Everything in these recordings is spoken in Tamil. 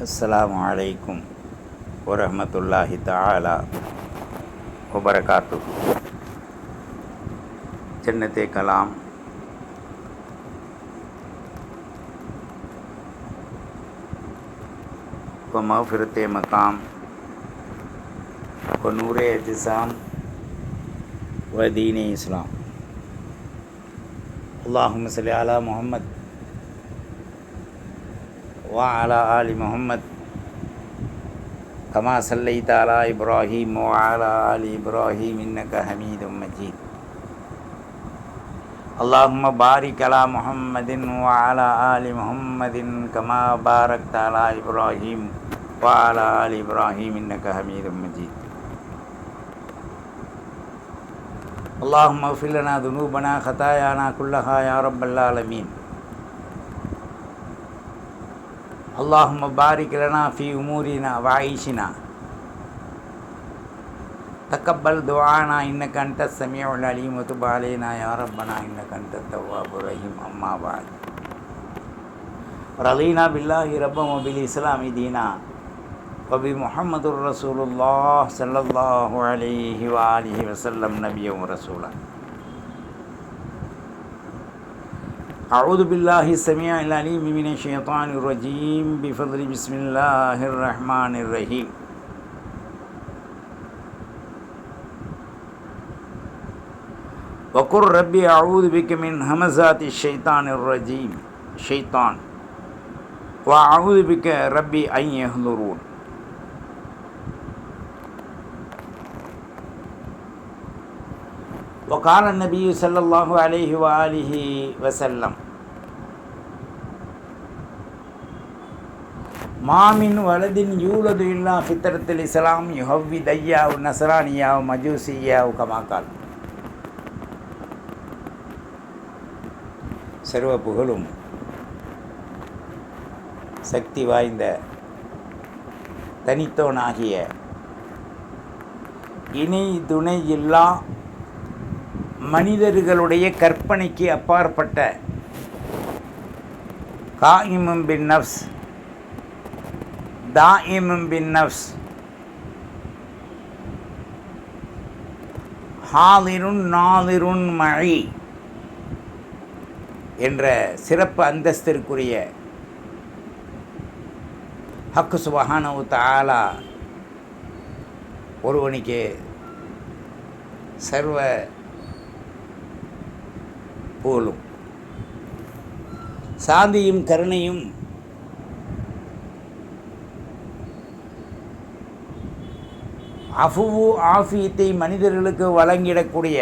السلام عليكم ورحمة الله تعالى وبركاته جنت کلام۔ و مغفرت مقام۔ و نور اعتصام۔ و دین اسلام۔ اللهم صل على محمد وعلى آل محمد كما صليت على إبراهيم وعلى آل إبراهيم إنك حميد مجيد. اللهم بارك على محمد وعلى آل محمد كما باركت على إبراهيم وعلى آل إبراهيم إنك حميد مجيد. اللهم اغفر لنا ذنوبنا خطايانا كلها يا رب العالمين. اللهم بارك لنا في أمورنا وعيشنا. تقبل دعانا إنك أنت السميع العليم. وتب علينا يا ربنا إنك أنت التواب الرحيم. أما بعد. رضينا بالله ربا وبالإسلام دينا. وبمحمد رسول الله صلى الله عليه وآله وسلم نبيا ورسولا. أعوذ بالله السميع العليم من الشيطان الرجيم بفضل بسم الله الرحمن الرحيم. وقل ربي أعوذ بك من همزات الشيطان الرجيم شيطان. وأعوذ بك ربي أن يحضرون. وقال النبي صلى الله عليه وآله وسلم ما من ولد يولد إلا فطرة الإسلام يهود إياه نصرانياه مجوسياه كما قال சர்வ புகழும் சக்தி வாய்ந்த தனித்தோனாகிய இணை துணை இல்லா மனிதர்களுடைய கற்பனைக்கு அப்பாற்பட்ட காயிமும் பின் நப்ஸ் தாயிமும் பின் நப்ஸ் ஹாலிருன் நாலிருன் மழை என்ற சிறப்பு அந்தஸ்திற்குரிய ஹக்கு சுபஹானவு தாலா ஒருவனுக்கு சர்வ போலும். சாந்தியும் கருணையும் அஃபுவு ஆஃபியத்தை மனிதர்களுக்கு வழங்கிடக்கூடிய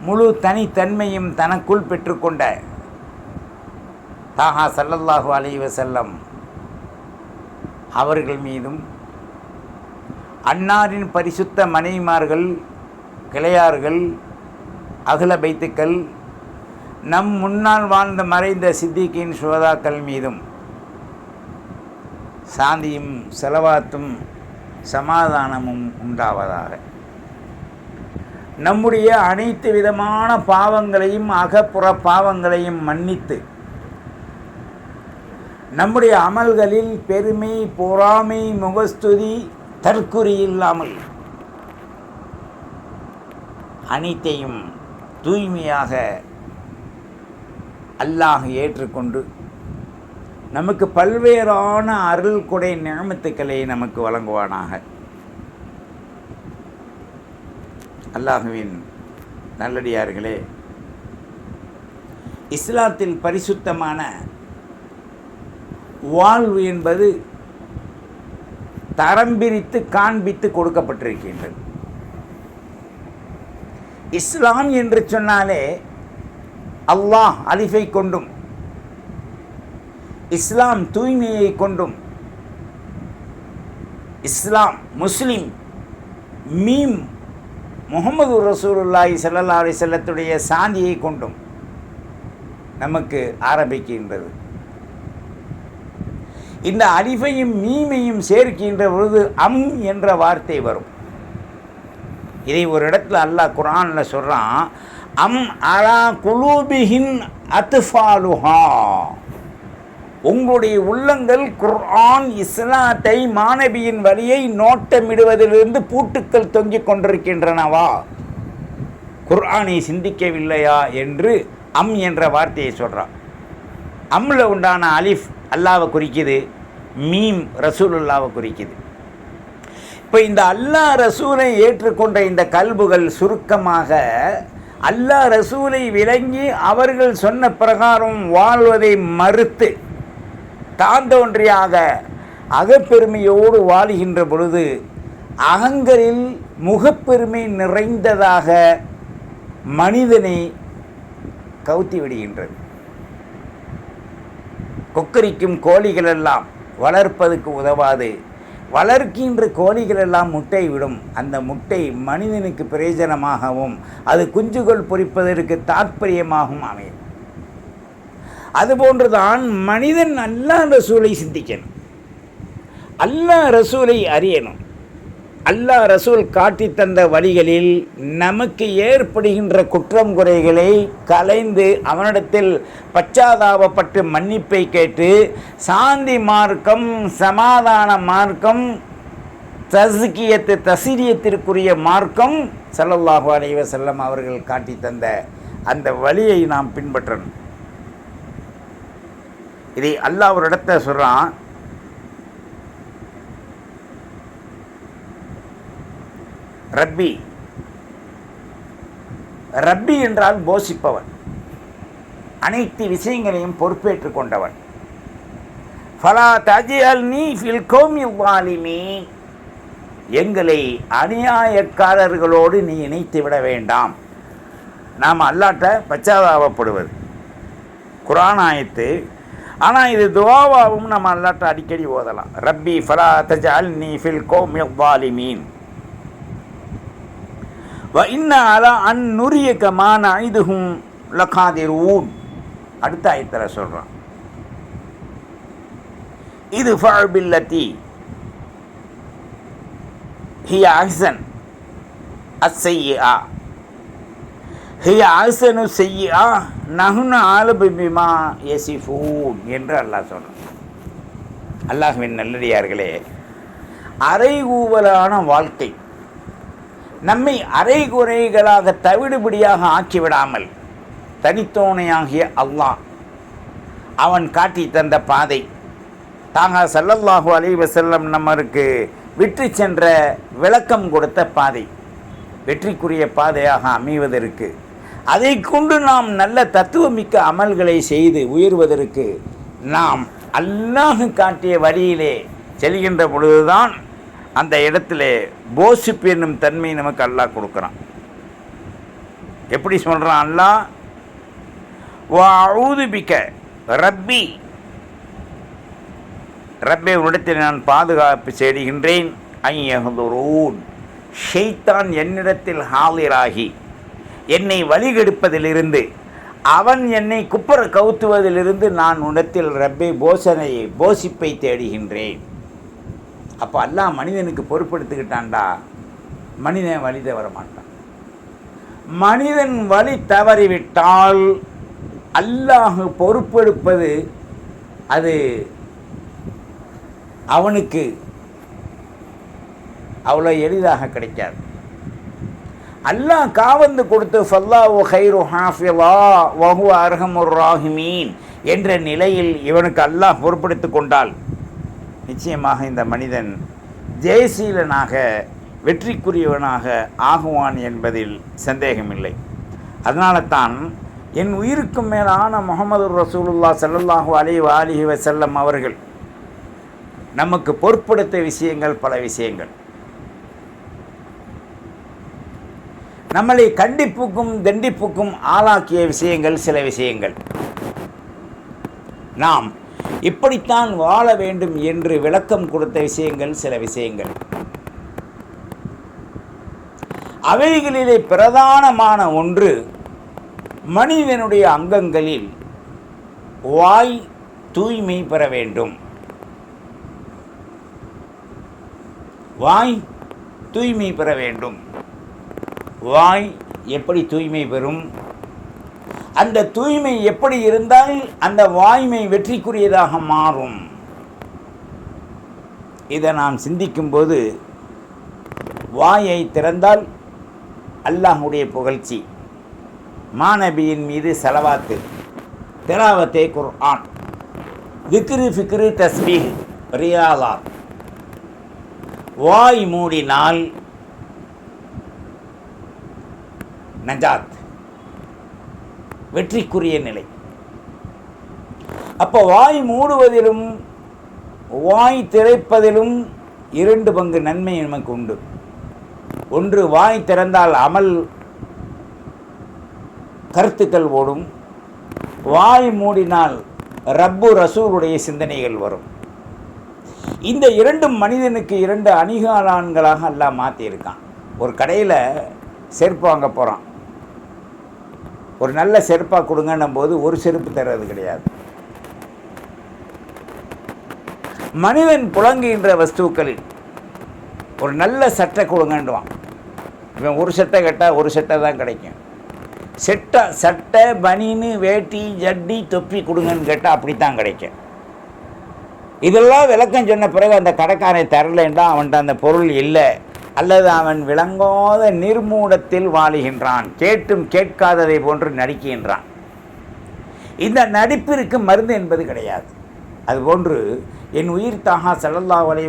முழு தனித்தன்மையும் தனக்குள் பெற்றுக்கொண்ட தாஹா சல்லல்லாஹு அலைவ செல்லம் அவர்கள் மீதும் அன்னாரின் பரிசுத்த மனைவிமார்கள் கிளையார்கள் அகல பைத்துக்கள் நம் முன்னால் வாழ்ந்த மறைந்த சித்திக்கின் சுவதாக்கள் மீதும் சாந்தியும் செலவாத்தும் சமாதானமும் உண்டாவதாக. நம்முடைய அனைத்து விதமான பாவங்களையும் அகப்புற பாவங்களையும் மன்னித்து நம்முடைய அமல்களில் பெருமை பொறாமை முகஸ்துதி தற்குறி இல்லாமல் அனைத்தையும் தூய்மையாக அல்லாஹ் ஏற்றுக்கொண்டு நமக்கு பல்வேறான அருள் கொடை நியமத்துக்களை நமக்கு வழங்குவானாக. அல்லாஹுவின் நல்லடியார்களே இஸ்லாத்தில் பரிசுத்தமான வாழ்வு என்பது தரம் பிரித்து காண்பித்து கொடுக்கப்பட்டிருக்கின்றது. இஸ்லாம் என்று சொன்னாலே அல்லாஹ் அலிஃபை கொண்டும் இஸ்லாம் தூய்மையை கொண்டும் இஸ்லாம் முஸ்லிம் மீம் முகமது ரசூலுல்லாய் சல்லா அலி செல்லத்துடைய சாந்தியை கொண்டும் நமக்கு ஆரம்பிக்கின்றது. இந்த அலிஃபையும் மீமையும் சேர்க்கின்ற பொழுது அம் என்ற வார்த்தை வரும். இதை ஒரு இடத்துல அல்லாஹ் குரானில் சொல்கிறான் அம் அலா குலூபிஹின் அத்துஃபாலுஹா உங்களுடைய உள்ளங்கள் குர்ஆன் இஸ்லாத்தை மாணவியின் வழியை நோட்டமிடுவதிலிருந்து பூட்டுக்கள் தொங்கிக் கொண்டிருக்கின்றனவா? குர்ஆனை சிந்திக்கவில்லையா என்று அம் என்ற வார்த்தையை சொல்கிறான் அம்ல உண்டான அலிஃப் அல்லாவை குறிக்குது மீம் ரசூலுல்லாவை குறிக்குது. இப்போ இந்த அல்லாஹ் ரசூலை ஏற்றுக்கொண்ட இந்த கல்புகள் சுருக்கமாக அல்லாஹ் ரசூலை விளங்கி அவர்கள் சொன்ன பிரகாரம் வாழ்வதை மறுத்து தாந்தோன்றியாக அகப்பெருமையோடு வாழுகின்ற பொழுது அகங்களில் முகப்பெருமை நிறைந்ததாக மனிதனை கவுத்தி விடுகின்றது. கொக்கரிக்கும் கோழிகளெல்லாம் வளர்ப்பதற்கு உதவாது. வளர்க்கின்ற கோழிகள் எல்லாம் முட்டை விடும் அந்த முட்டை மனிதனுக்கு பிரயோஜனமாகவும் அது குஞ்சுகள் பொறிப்பதற்கு தாற்பயமாகவும் அமையும். அதுபோன்றுதான் மனிதன் அல்லாஹ் ரசூலை சிந்திக்கணும். அல்லாஹ் ரசூலை அறியணும். அல்லாஹ் ரசூல் காட்டி தந்த வழிகளில் நமக்கு ஏற்படுகின்ற குற்றம் குறைகளை கலைந்து அவனிடத்தில் பச்சாதாபப்பட்டு மன்னிப்பை கேட்டு சாந்தி மார்க்கம் சமாதான மார்க்கம் தசுக்கியத்து தசிரியத்திற்குரிய மார்க்கம் சல்லல்லாஹு அலைஹி செல்லம் அவர்கள் காட்டி தந்த அந்த வழியை நாம் பின்பற்றணும். இதை அல்லாஹ் ஒரு இடத்த சொல்கிறான் ரப்பி. ரப்பி என்றால் போஷிப்பவன். அனைத்து விஷயங்களையும் பொறுப்பேற்றுக் கொண்டவன். ஃபலா தஜியல் நீ ஃபில் கோமி வாலிமி. எங்களை அநியாயக்காரர்களோடு நீ இணைத்து விட வேண்டாம். நாம் அல்லாட்ட பச்சாதாபப்படுவது. குரான் ஆயத்து. ஆனால் இது துவாவாவும் நம்ம அல்லாட்ட அடிக்கடி ஓதலாம். ரப்பி ஃபலா தஜால் நீ ஃபில் கோமி வாலிமீன். வ இன்ன அலா அன் நுரியக்க மான ஐதுகும் லகாதிரூன். அடுத்த ஆயத்தில் சொல்கிறான் இது ஃபாபில்லத்தி ஹிய அஹ்சன். அஸ்ஸையா ஹிய அஹ்சனு செய்யா நகுன ஆலபிபிமா எசிஃபூன் என்று அல்லாஹ் சொல்கிறான் அல்லாஹ்வின் நல்லடியார்களே அரைகூவலான வாழ்க்கை நம்மை அரைகுறைகளாக தவிடுபடியாக ஆக்கிவிடாமல் தனித்தோணையாகிய அல்லாஹ் அவன் காட்டி தந்த பாதை. தாங்க சல்லல்லாஹு அலைவ செல்லம் நம்மருக்கு விட்டு சென்ற விளக்கம் கொடுத்த பாதை. வெற்றிக்குரிய பாதையாக அமைவதற்கு அதை கொண்டு நாம் நல்ல தத்துவமிக்க அமல்களை செய்து உயர்வதற்கு நாம் அல்லாஹு காட்டிய வழியிலே செல்கின்ற பொழுதுதான் அந்த இடத்துல போசிப்பு என்னும் தன்மை நமக்கு அல்லாஹ் கொடுக்குறான். எப்படி சொல்கிறான் அல்லாஹ்? ஊதுபிக்க ரப்பி. ரப்பே உன்னிடத்தில் நான் பாதுகாப்பு செய்கின்றேன் ஐயகுரூன் ஷெய்தான் என்னிடத்தில் ஹாலிராகி என்னை வழிகெடுப்பதிலிருந்து. அவன் என்னை குப்புற கவுத்துவதிலிருந்து நான் உன்னிடத்தில் ரப்பே போசனையை போசிப்பை தேடுகின்றேன். அப்போ அல்லாஹ் மனிதனுக்கு பொறுப்படுத்திக்கிட்டான்டா மனிதன் வழி தவற மாட்டான். மனிதன் வழி தவறிவிட்டால் அல்லாஹ் பொறுப்பெடுப்பது அது அவனுக்கு அவ்வளோ எளிதாக கிடைக்காது. அல்லாஹ் காவந்து கொடுத்து ஃபல்லாஹு ஹைரு ஹாஃபிலா வஹு அர்ஹமுர் ராஹிமீன் என்ற நிலையில் இவனுக்கு அல்லாஹ் பொறுப்படுத்தி கொண்டால் நிச்சயமாக இந்த மனிதன் ஜெயசீலனாக வெற்றிக்குரியவனாக ஆகுவான் என்பதில் சந்தேகமில்லை. அதனால தான் என் உயிருக்கும் மேலான முகமது ரசூலுல்லா சல்லல்லாஹு அலி அலிஹி வசல்லம் அவர்கள் நமக்கு பொறுப்படுத்த விஷயங்கள் பல விஷயங்கள். நம்மளை கண்டிப்புக்கும் தண்டிப்புக்கும் ஆளாக்கிய விஷயங்கள் சில விஷயங்கள். நாம் இப்படித்தான் வாழ வேண்டும் என்று விளக்கம் கொடுத்த விஷயங்கள் சில விஷயங்கள். அவைகளிலே பிரதானமான ஒன்று மனிதனுடைய அங்கங்களில் வாய் தூய்மை பெற வேண்டும். வாய் தூய்மை பெற வேண்டும். வாய் எப்படி தூய்மை பெறும்? அந்த தூய்மை எப்படி இருந்தால் அந்த வாய்மை வெற்றிக்குரியதாக மாறும். இதை நாம் சிந்திக்கும்போது வாயை திறந்தால் அல்லாஹுடைய புகழ்ச்சி. மாணவியின் மீது செலவாத்து. திலாவத்தே குர்ஆன். விக்ரு ஃபிக்ரு தஸ்பீஹ். ரியாலா வாய் மூடினால் நஜாத். வெற்றிக்குரிய நிலை. அப்போ வாய் மூடுவதிலும் வாய் திறப்பதிலும் இரண்டு பங்கு நன்மை நமக்கு உண்டு. ஒன்று வாய் திறந்தால் அமல் கருத்துக்கள் ஓடும். வாய் மூடினால் ரப்பு ரசூலுடைய சிந்தனைகள் வரும். இந்த இரண்டும் மனிதனுக்கு இரண்டு அணிகாலான்களாக எல்லாம் மாற்றியிருக்கான் ஒரு கடையில் செருப்பு வாங்க போகிறான் ஒரு நல்ல செருப்பாக கொடுங்கன்னும் போது ஒரு செருப்பு தர்றது கிடையாது. மனிதன் புழங்குகின்ற வஸ்துக்களில் ஒரு நல்ல சட்டை கொடுங்கன்றுவான் இவன் ஒரு சட்டை கேட்டால் ஒரு சட்டை தான் கிடைக்கும். செட்டை சட்டை பனின்னு வேட்டி ஜட்டி தொப்பி கொடுங்கன்னு கேட்டால் அப்படி தான் கிடைக்கும். இதெல்லாம் விளக்கம் சொன்ன பிறகு அந்த கடைக்காரன் தரலைன்றா அவன்கிட்ட அந்த பொருள் இல்லை. அல்லது அவன் விளங்காத நிர்மூடத்தில் வாழுகின்றான். கேட்டும் கேட்காததை போன்று நடிக்கின்றான். இந்த நடிப்பிற்கு மருந்து என்பது கிடையாது. அதுபோன்று என் உயிர் தாகா சல்லல்லா அலைஹி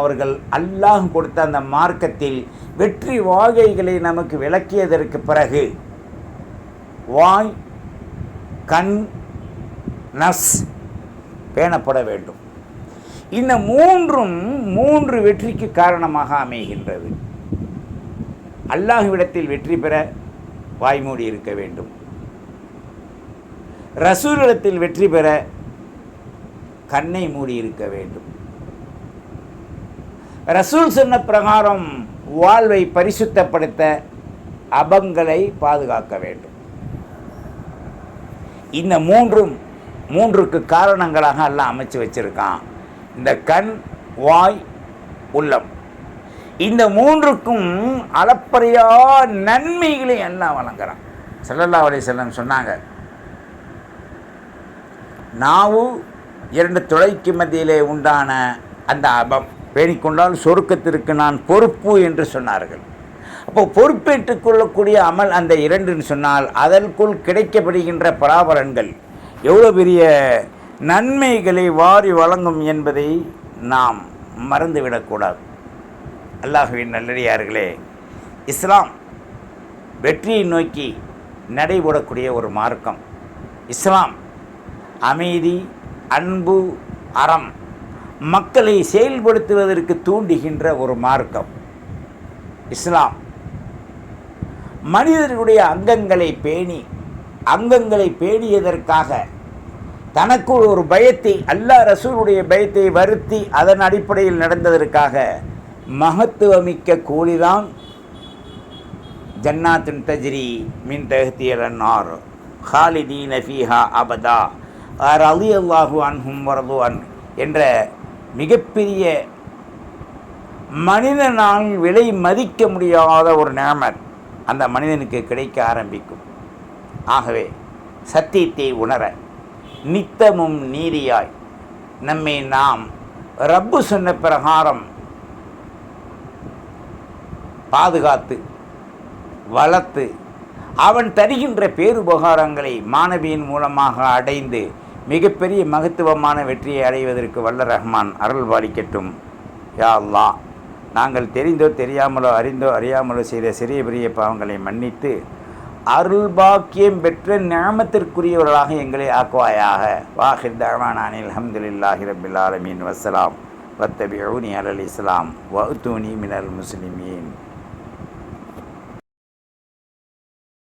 அவர்கள் அல்லாஹ் கொடுத்த அந்த மார்க்கத்தில் வெற்றி வாகைகளை நமக்கு விளக்கியதற்கு பிறகு வாய் கண் நஸ் பேணப்பட வேண்டும். இந்த மூன்றும் மூன்று வெற்றிக்கு காரணமாக அமைகின்றது. அல்லாஹ்விடத்தில் வெற்றி பெற வாய்மூடி இருக்க வேண்டும். ரசூலிடத்தில் வெற்றி பெற கண்ணை மூடி இருக்க வேண்டும். ரசூல் சொன்ன பிரகாரம் வாழ்வை பரிசுத்தப்படுத்த அபங்களை பாதுகாக்க வேண்டும். இந்த மூன்றும் மூன்றுக்கு காரணங்களாக எல்லாம் அமைச்சு வச்சிருக்கான். இந்த கண் வாய் உள்ளம். இந்த மூன்றுக்கும் அளப்பறையா நன்மைகளை எல்லாம் வழங்குறான். செல்லல்லா அலைஹி செல்லம் சொன்னாங்க நாவு இரண்டு துளைக்கு மத்தியிலே உண்டான அந்த அபம். பேணிக்கொண்டால் சொருக்கத்திற்கு நான் பொறுப்பு என்று சொன்னார்கள். அப்போ பொறுப்பேற்றுக் கொள்ளக்கூடிய அமல் அந்த இரண்டுன்னு சொன்னால் அதற்குள் கிடைக்கப்படுகின்ற பராபரன்கள் எவ்வளோ பெரிய நன்மைகளை வாரி வழங்கும் என்பதை நாம் மறந்துவிடக்கூடாது. அல்லாஹுவின் நல்லடியார்களே இஸ்லாம் வெற்றியை நோக்கி நடைபோடக்கூடிய ஒரு மார்க்கம். இஸ்லாம் அமைதி அன்பு அறம் மக்களை செயல்படுத்துவதற்கு தூண்டுகின்ற ஒரு மார்க்கம். இஸ்லாம் மனிதர்களுடைய அங்கங்களை பேணி அங்கங்களை பேணியதற்காக தனக்குள் ஒரு பயத்தை அல்லாஹ் ரசூலுடைய பயத்தை வருத்தி அதன் அடிப்படையில் நடந்ததற்காக மகத்துவமிக்க கூலிதான் ஜன்னாத்தின் தஜ்ரி மின் தகத்தியல் அன்னார் ஹாலிதீன ஃபீஹா அபதா. ஆர் அலி அல்லாஹு அன்ஹும் வரது அன் என்ற மிகப்பெரிய மனிதனால் விலை மதிக்க முடியாத ஒரு நேமர் அந்த மனிதனுக்கு கிடைக்க ஆரம்பிக்கும். ஆகவே சத்தியத்தை உணர நித்தமும் நீதியாய். நம்மை நாம் ரப்பு சொன்ன பிரகாரம் பாதுகாத்து வளர்த்து அவன் தருகின்ற பேருபகாரங்களை மாணவியின் மூலமாக அடைந்து மிகப்பெரிய மகத்துவமான வெற்றியை அடைவதற்கு வல்ல ரஹ்மான் அருள் பாலிக்கட்டும். யா நாங்கள் தெரிந்தோ தெரியாமலோ அறிந்தோ அறியாமலோ செய்த சிறிய பெரிய பாவங்களை மன்னித்து அருள் பாக்கியம் பெற்ற ஞாமத்திற்குரியவர்களாக எங்களை ஆக்குவாயாக. வாஹிர் தவானானில் அஹமதுல்லாஹி ரபில் ஆலமீன். வசலாம் வத்தபியூனி அலல் இஸ்லாம். வவுத்தூனி மினல் முஸ்லிமீன்.